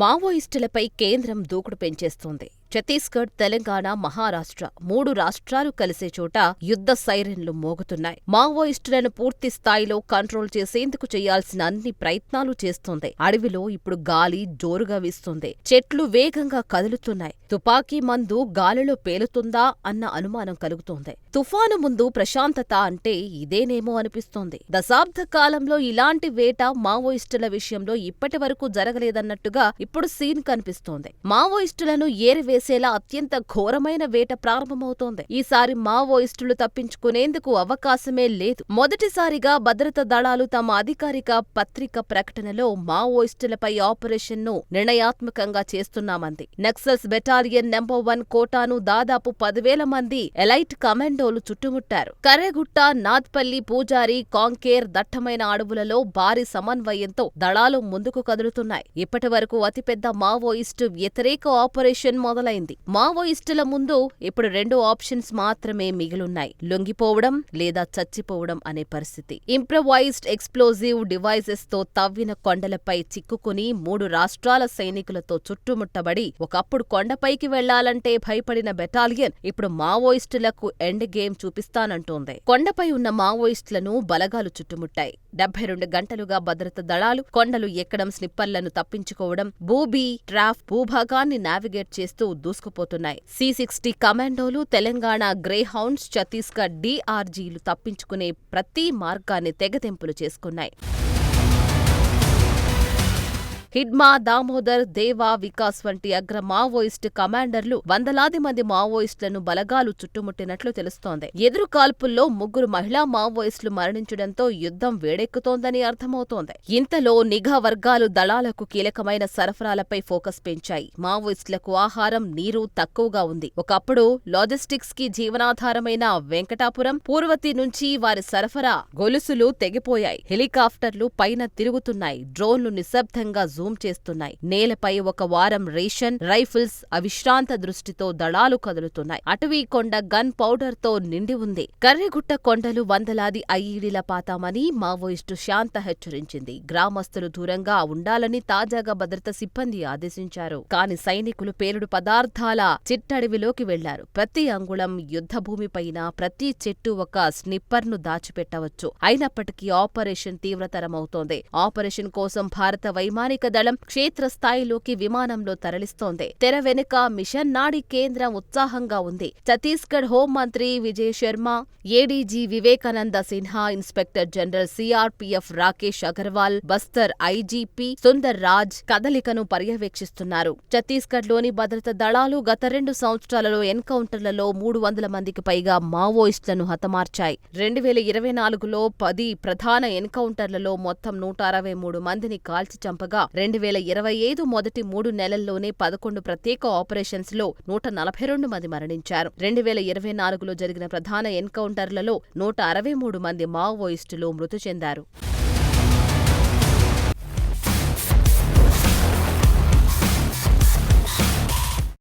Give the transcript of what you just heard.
మావోయిస్టులపై కేంద్రం దూకుడు పెంచేస్తోంది. ఛత్తీస్గఢ్ తెలంగాణ మహారాష్ట్ర మూడు రాష్ట్రాలు కలిసే చోట యుద్ధ సైరన్లు మోగుతున్నాయి. మావోయిస్టులను పూర్తి స్థాయిలో కంట్రోల్ చేసేందుకు చేయాల్సిన అన్ని ప్రయత్నాలు చేస్తోంది. అడవిలో ఇప్పుడు గాలి జోరుగా వీస్తుంది. చెట్లు వేగంగా కదులుతున్నాయి. తుపాకీ మందు గాలిలో పేలుతుందా అన్న అనుమానం కలుగుతోంది. తుఫాను ముందు ప్రశాంతత అంటే ఇదేనేమో అనిపిస్తోంది. దశాబ్ద కాలంలో ఇలాంటి వేట మావోయిస్టుల విషయంలో ఇప్పటి వరకు జరగలేదన్నట్టుగా ఇప్పుడు సీన్ కనిపిస్తోంది. మావోయిస్టులను ఏరివేసేలా అత్యంత ఘోరమైన వేట ప్రారంభమవుతోంది. ఈసారి మావోయిస్టులు తప్పించుకునేందుకు అవకాశమే లేదు. మొదటిసారిగా భద్రతా దళాలు తమ అధికారిక పత్రిక ప్రకటనలో మావోయిస్టులపై ఆపరేషన్ను నిర్ణయాత్మకంగా చేస్తున్నామంది. నక్సల్స్ బెటాలియన్ నెంబర్ వన్ కోటాను దాదాపు పదివేల మంది ఎలైట్ కమాండోలు చుట్టుముట్టారు. కర్రెగుట్ట నాద్పల్లి పూజారి కాంకేర్ దట్టమైన అడవులలో భారీ సమన్వయంతో దళాలు ముందుకు కదులుతున్నాయి. ఇప్పటి వరకు అతిపెద్ద మావోయిస్టు వ్యతిరేక ఆపరేషన్ మొదలైంది మావోయిస్టుల ముందు ఇప్పుడు రెండు ఆప్షన్స్ మాత్రమే మిగిలున్నాయి. లొంగిపోవడం లేదా చచ్చిపోవడం అనే పరిస్థితి. ఇంప్రవైజ్డ్ ఎక్స్ప్లోజివ్ డివైజెస్తో తవ్విన కొండలపై చిక్కుకుని మూడు రాష్ట్రాల సైనికులతో చుట్టుముట్టబడి ఒకప్పుడు కొండపైకి వెళ్ళాలంటే భయపడిన బెటాలియన్ ఇప్పుడు మావోయిస్టులకు ఎండ్ గేమ్ చూపిస్తానంటోంది. కొండపై ఉన్న మావోయిస్టులను బలగాలు చుట్టుముట్టాయి. డెబ్బై రెండు గంటలుగా భద్రత దళాలు కొండలు ఎక్కడం స్నిప్పర్లను తప్పించుకోవడం భూబీ ట్రాఫ్ భూభాగాన్ని నావిగేట్ చేస్తూ దూసుకుపోతున్నాయి. సి సిక్స్టీ కమాండోలు తెలంగాణ గ్రేహౌండ్స్ ఛత్తీస్గఢ్ డీఆర్జీలు తప్పించుకునే ప్రతి మార్గాన్ని తెగతెంపులు చేసుకున్నాయి. హిడ్మా దామోదర్ దేవా వికాస్ వంటి అగ్ర మావోయిస్టు కమాండర్లు వందలాది మంది మావోయిస్టులను బలగాలు చుట్టుముట్టినట్లు తెలుస్తోంది. ఎదురు కాల్పుల్లో ముగ్గురు మహిళా మావోయిస్టులు మరణించడంతో యుద్ధం వేడెక్కుతోందని అర్థమవుతోంది. ఇంతలో నిఘా వర్గాలు దళాలకు కీలకమైన సరఫరాలపై ఫోకస్ పెంచాయి. మావోయిస్టులకు ఆహారం నీరు తక్కువగా ఉంది. ఒకప్పుడు లాజిస్టిక్స్కి జీవనాధారమైన వెంకటాపురం పూర్వతి నుంచి వారి సరఫరా గొలుసులు తెగిపోయాయి. హెలికాప్టర్లు పైన తిరుగుతున్నాయి. డ్రోన్లు నిశ్శబ్దంగా జూమ్ చేస్తున్నాయి. నేలపై ఒక వారం రేషన్ రైఫిల్స్ అవిశ్రాంత దృష్టితో దళాలు కదులుతున్నాయి. అటవీ కొండ గన్ పౌడర్తో నిండి ఉంది. కర్రెగుట్ట కొండలు వందలాది ఐఈడీల పాతామని మావోయిస్టు శాంత హెచ్చరించింది. గ్రామస్తులు దూరంగా ఉండాలని తాజాగా భద్రతా సిబ్బంది ఆదేశించారు. కాని సైనికులు పేలుడు పదార్థాల చిట్టడవిలోకి వెళ్ళారు. ప్రతి అంగుళం యుద్ధభూమిపైన ప్రతి చెట్టు ఒక స్నిప్పర్ను దాచిపెట్టవచ్చు. అయినప్పటికీ ఆపరేషన్ తీవ్రతరమవుతోంది. ఆపరేషన్ కోసం భారత వైమానిక దళం క్షేత్రస్థాయిలోకి విమానంలో తరలిస్తోంది. తెర వెనుక మిషన్ నాడి కేంద్రం ఉత్సాహంగా ఉంది. ఛత్తీస్గఢ్ హోంమంత్రి Vijay Sharma ADG Vivekananda Sinha inspector general CRPF Rakesh Agarwal Bastar IGP Sundar Raj కదలికను పర్యవేక్షిస్తున్నారు. ఛత్తీస్గఢ్లోని భద్రతా దళాలు గత రెండు సంవత్సరాలలో ఎన్కౌంటర్లలో మూడు వందల మందికి పైగా మావోయిస్టులను హతమార్చాయి. రెండు వేల ఇరవై నాలుగులో పది ప్రధాన ఎన్కౌంటర్లలో మొత్తం నూట అరవై మూడు మందిని కాల్చి చంపగా రెండు వేల ఇరవై ఐదు మొదటి మూడు నెలల్లోనే పదకొండు ప్రత్యేక ఆపరేషన్స్లో నూట నలభై రెండు మంది మరణించారు. రెండు వేల ఇరవై నాలుగులో జరిగిన ప్రధాన ఎన్కౌంటర్లలో నూట అరవై మూడు మంది మావోయిస్టులు మృతి చెందారు.